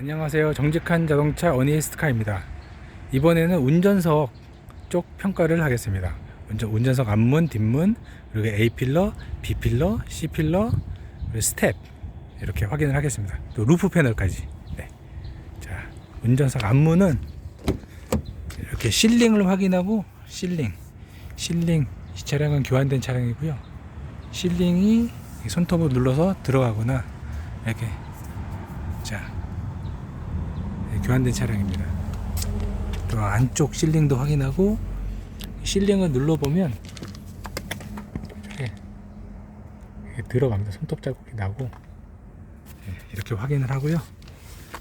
안녕하세요. 정직한 자동차 어니스트카입니다. 이번에는 운전석 쪽 평가를 하겠습니다. 운전, 운전석 앞문, 뒷문, 그리고 A 필러, B 필러, C 필러, 그리고 스텝 이렇게 확인을 하겠습니다. 또 루프 패널까지. 네. 자, 운전석 앞문은 이렇게 실링을 확인하고 실링, 실링 이 차량은 교환된 차량이고요. 실링이 손톱을 눌러서 들어가거나 이렇게 자 네, 교환된 차량입니다. 또 안쪽 실링도 확인하고 실링을 눌러보면 이렇게, 들어갑니다. 손톱 자국이 나고 네, 이렇게 확인을 하고요.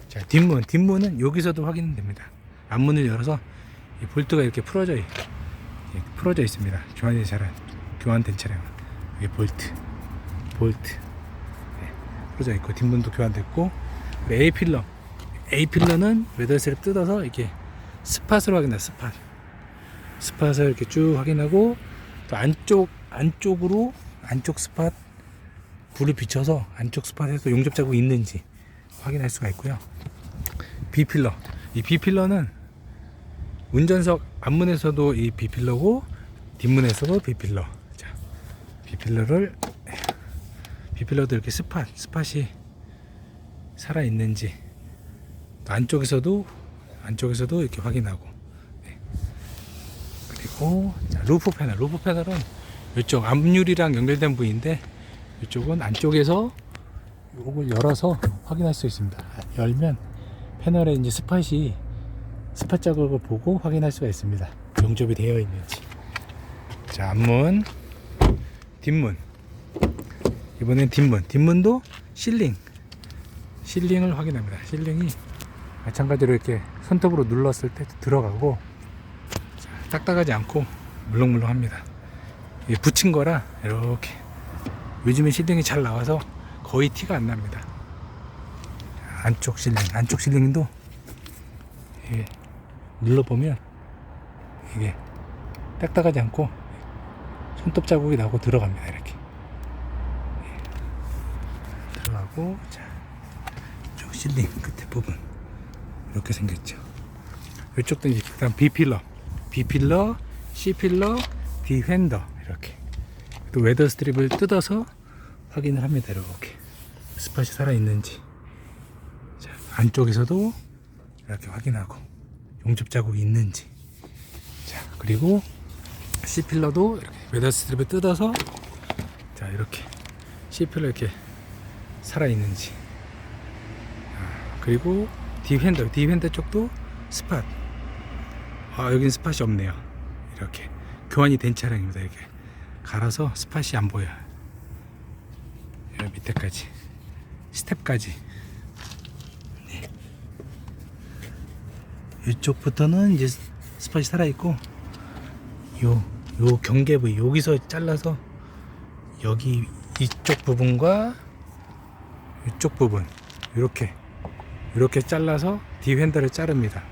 자 뒷문 뒷문은 여기서도 확인됩니다. 앞문을 열어서 이 볼트가 이렇게 풀어져 있, 예, 풀어져 있습니다. 교환된 차량 교환된 차량 이게 볼트 볼트 네, 풀어져 있고 뒷문도 교환됐고 A 필러 A 필러는 웨더셀을 뜯어서 이렇게 스팟으로 확인해 스팟. 스팟을 이렇게 쭉 확인하고 또 안쪽 안쪽으로 안쪽 스팟 불을 비춰서 안쪽 스팟에서 용접 자국이 있는지 확인할 수가 있고요. B 필러. 이 B 필러는 운전석 앞문에서도 이 B 필러고 뒷문에서도 B 필러. 자 B 필러를 B 필러도 이렇게 스팟 스팟이 살아 있는지 또 안쪽에서도 안쪽에서도 이렇게 확인하고. 네. 그리고 자, 루프 패널. 루프 패널은 이쪽 앞유리랑 연결된 부위인데 이쪽은 안쪽에서 이걸 열어서 확인할 수 있습니다. 열면 패널에 이제 스팟이 스팟 자국을 보고 확인할 수가 있습니다. 용접이 되어 있는지. 자 앞문 뒷문. 이번엔 뒷문. 뒷문도 실링. 실링을 확인합니다. 실링이 마찬가지로 이렇게 손톱으로 눌렀을 때 들어가고 자, 딱딱하지 않고 물렁물렁합니다. 이게 붙인 거라 이렇게 요즘에 실링이 잘 나와서 거의 티가 안 납니다. 자, 안쪽 실링, 안쪽 실링도 이게 눌러보면 이게 딱딱하지 않고 손톱 자국이 나고 들어갑니다. 이렇게 예. 들어가고 자, 쪽 실링 끝에 부분 이렇게 생겼죠. 이쪽도 이제 그다음 B 필러, B 필러, C 필러, D 휀더 이렇게. 또 웨더 스트립을 뜯어서 확인을 합니다. 이렇게 스팟이 살아 있는지. 자, 안쪽에서도 이렇게 확인하고 용접 자국이 있는지. 자, 그리고 C 필러도 이렇게 웨더 스트립을 뜯어서 자 이렇게 C 필러 이렇게 살아 있는지. 아, 그리고 D 휀더 쪽도 스팟. 아, 여긴 스팟이 없네요. 이렇게 교환이 된 차량입니다. 이렇게 갈아서 스팟이 안 보여요. 여기 밑에까지 스텝까지. 네. 이쪽부터는 이제 스팟이 살아 있고 요, 요 경계 부위 여기서 잘라서 여기 이쪽 부분과 이쪽 부분 이렇게 이렇게 잘라서 디휀더를 자릅니다.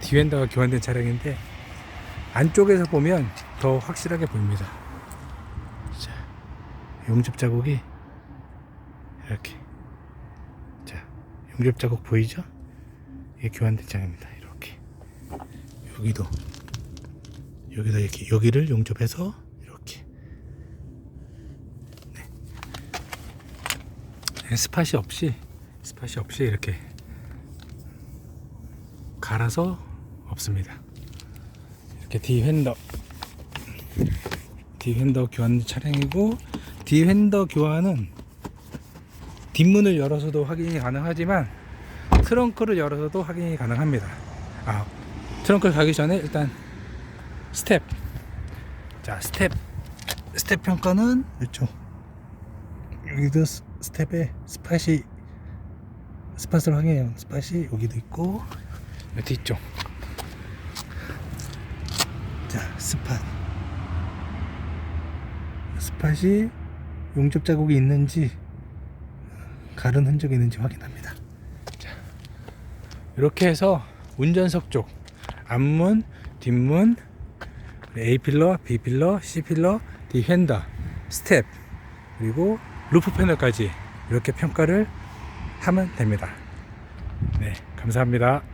디휀더가 교환된 차량인데 안쪽에서 보면 더 확실하게 보입니다. 자, 용접 자국이 이렇게 자, 용접 자국 보이죠? 이게 교환된 차량입니다. 이렇게 여기도 여기도 이렇게 여기를 용접해서 이렇게 네. 스팟이 없이 스팟이 없이 이렇게 갈아서 없습니다. 이렇게 D 휀더 D 휀더 교환 차량이고 D 휀더 교환은 뒷문을 열어서도 확인이 가능하지만 트렁크를 열어서도 확인이 가능합니다. 아 트렁크를 가기 전에 일단 스텝 자 스텝 스텝 평가는 이쪽 여기도 스- 스텝에 스팟이 스팟을 확인해요. 스팟이 여기도 있고 요 뒤쪽 자 스팟 스팟이 용접 자국이 있는지 가른 흔적이 있는지 확인합니다 자 이렇게 해서 운전석 쪽 앞문 뒷문 A 필러 B 필러 C 필러 D 휀더 스텝 그리고 루프 패널까지 이렇게 평가를 하면 됩니다 네. 네, 감사합니다.